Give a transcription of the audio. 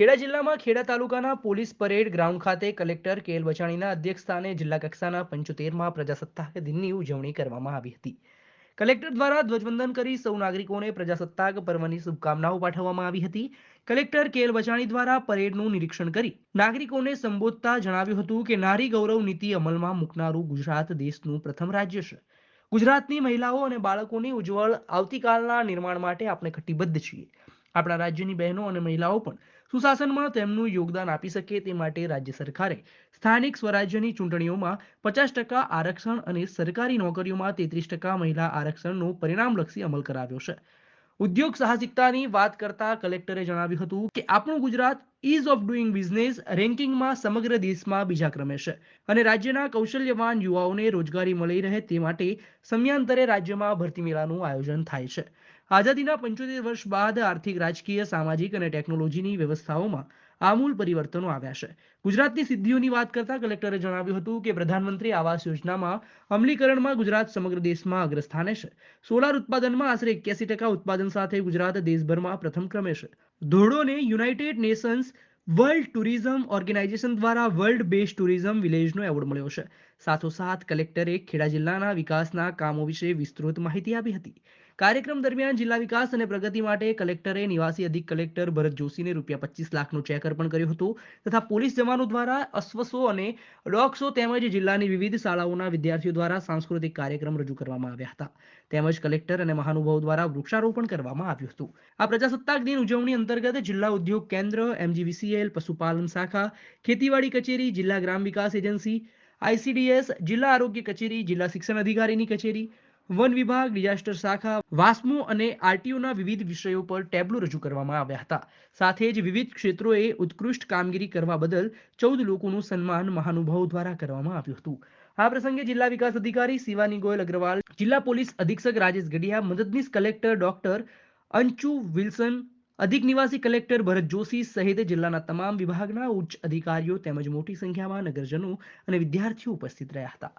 ખેડા જિલ્લામાં ખેડા તાલુકાના police parade ground ખાતે કલેક્ટર કેએલ વચાણીના અધ્યક્ષસ્થાને જિલ્લા કક્ષાના પંચોતેરમાં પ્રજાસત્તાક દિનની ઉજવણી કરવામાં આવી હતી. કલેક્ટર દ્વારા ધ્વજવંદન કરી સૌ નાગરિકોને પ્રજાસત્તાક પર્વની શુભકામનાઓ પાઠવવામાં આવી હતી. કલેક્ટર કેએલ વચાણી દ્વારા પરેડનું નિરીક્ષણ કરી નાગરિકોને સંબોધતા જણાવ્યું હતું કે નારી ગૌરવ નીતિ અમલમાં મૂકનારું ગુજરાત દેશનું પ્રથમ રાજ્ય છે. ગુજરાતની મહિલાઓ અને બાળકોની ઉજ્જવળ આવતીકાલના નિર્માણ માટે આપણે કટિબદ્ધ છીએ. આપણા રાજ્યની બહેનો અને મહિલાઓ પણ સુશાસનમાં તેમનું યોગદાન આપી શકે તે માટે રાજ્ય સરકારે સ્થાનિક સ્વરાજ્યની ચૂંટણીઓમાં પચાસ ટકા આરક્ષણ અને સરકારી નોકરીઓમાં તેત્રીસ ટકા મહિલા આરક્ષણનો પરિણામલક્ષી અમલ કરાવ્યો છે. ઉદ્યોગ સાહસિકતાની વાત કરતા કલેક્ટરે જણાવ્યું હતું કે આપણું Gujarat ease of doing business રેન્કિંગમાં સમગ્ર દેશમાં બીજા ક્રમે છે અને રાજ્યના કૌશલ્યવાન યુવાઓને રોજગારી મળી રહે તે માટે સમયાંતરે રાજ્યમાં ભરતી મેળાનું આયોજન થાય છે. આઝાદીના પંચોતેર વર્ષ બાદ આર્થિક, રાજકીય, સામાજિક અને ટેકનોલોજીની વ્યવસ્થાઓમાં આમૂલ પરિવર્તનો આવ્યા છે. ગુજરાતની સિદ્ધિઓની વાત કરતા કલેક્ટરે જણાવ્યું હતું કે પ્રધાનમંત્રી આવાસ યોજનામાં અમલીકરણમાં ગુજરાત સમગ્ર દેશમાં અગ્રસ્થાને છે. સોલાર ઉત્પાદનમાં આશરે એક્યાસી ટકા ઉત્પાદન સાથે ગુજરાત દેશભરમાં પ્રથમ ક્રમે છે. ધોરડોને United Nations World Tourism Organization દ્વારા વર્લ્ડ બેસ્ટ ટુરિઝમ વિલેજનો એવોર્ડ મળ્યો છે. સાથોસાથ કલેક્ટરે ખેડા જિલ્લાના વિકાસના કામો વિશે વિસ્તૃત માહિતી આપી હતી. કાર્યક્રમ દરમિયાન જિલ્લા વિકાસ અને પ્રગતિ માટે કલેક્ટરે નિવાસી અધિક કલેક્ટર ભરત જોશીને રૂપિયા પચીસ લાખનું ચેક અર્પણ કર્યું હતું તથા પોલીસ જવાનો દ્વારા અશ્વસો અને ડોગ તેમજ જિલ્લાની વિવિધ શાળાઓના વિદ્યાર્થીઓ દ્વારા સાંસ્કૃતિક કાર્યક્રમ રજૂ કરવામાં આવ્યા હતા. તેમજ કલેક્ટર અને મહાનુભાવો દ્વારા વૃક્ષારોપણ કરવામાં આવ્યું હતું. આ પ્રજાસત્તાક દિન ઉજવણી અંતર્ગત જિલ્લા ઉદ્યોગ કેન્દ્ર એમજીવીસીએલ પશુપાલન શાખા, ખેતીવાડી કચેરી, જિલ્લા ગ્રામ વિકાસ એજન્સી, આઈસીડીએસ, જિલ્લા આરોગ્ય કચેરી, જિલ્લા શિક્ષણ અધિકારીની કચેરી, વન વિભાગ, ડિઝાસ્ટર શાખા, વાસ્મો અને આરટીઓના વિવિધ વિષયો પર ટેબ્લો રજૂ કરવામાં આવ્યા હતા. સાથે જ વિવિધ ક્ષેત્રોએ ઉત્કૃષ્ટ કામગીરી કરવા બદલ ચૌદ લોકોનું સન્માન મહાનુભાવો દ્વારા કરવામાં આવ્યું હતું. આ પ્રસંગે જિલ્લા વિકાસ અધિકારી શિવાની ગોયલ અગ્રવાલ, જિલ્લા પોલીસ અધિક્ષક રાજેશ ગઢિયા, મદદનીશ કલેક્ટર ડોક્ટર અંચુ વિલ્સન અધિક નિવાસી કલેક્ટર ભરત જોશી સહિત જિલ્લાના તમામ વિભાગના ઉચ્ચ અધિકારીઓ તેમજ મોટી સંખ્યામાં નગરજનો અને વિદ્યાર્થીઓ ઉપસ્થિત રહ્યા હતા.